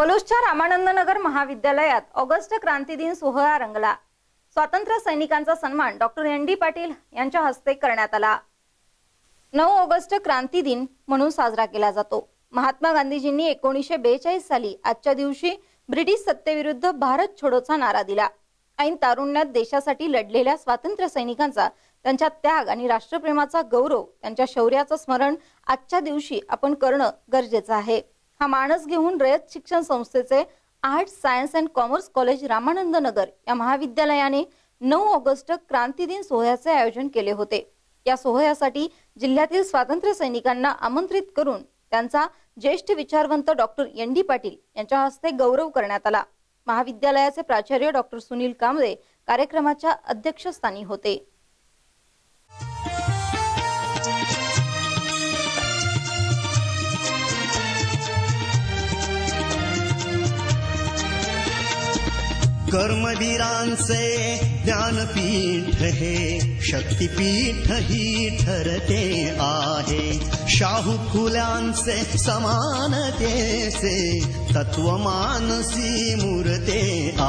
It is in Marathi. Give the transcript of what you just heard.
पलूसच्या रामानंद नगर महाविद्यालयात ऑगस्ट क्रांती दिन सोहळा रंगला. स्वातंत्र्य सैनिकांचा सन्मान डॉक्टर एन डी पाटील यांच्या हस्ते करण्यात आला. नऊ ऑगस्ट क्रांती दिन म्हणून साजरा केला जातो. महात्मा गांधीजींनी एकोणीसशे बेचाळीस साली आजच्या दिवशी ब्रिटिश सत्तेविरुद्ध भारत छोडोचा नारा दिला. ऐन तारुण्यात देशासाठी लढलेल्या स्वातंत्र्य सैनिकांचा त्यांच्या त्याग आणि राष्ट्रप्रेमाचा गौरव त्यांच्या शौर्याचं स्मरण आजच्या दिवशी आपण करणं गरजेचं आहे. हा मानस घेऊन रयत शिक्षण संस्थेचे arts science and commerce college Ramanand Nagar या महाविद्यालयाने नऊ ऑगस्ट क्रांती दिन सोहळ्याचे आयोजन केले होते. या सोहळ्यासाठी जिल्ह्यातील स्वातंत्र्य सैनिकांना आमंत्रित करून त्यांचा ज्येष्ठ विचारवंत डॉक्टर एन डी पाटील यांच्या हस्ते गौरव करण्यात आला. महाविद्यालयाचे प्राचार्य डॉक्टर सुनील कांबळे कार्यक्रमाच्या अध्यक्षस्थानी होते. कर्मवीरांचे ज्ञानपीठ हे शक्तिपीठ ही ठरते आहे. शाहू फुल्यांचे समानतेचे तत्वमानसी मूर्ते आहे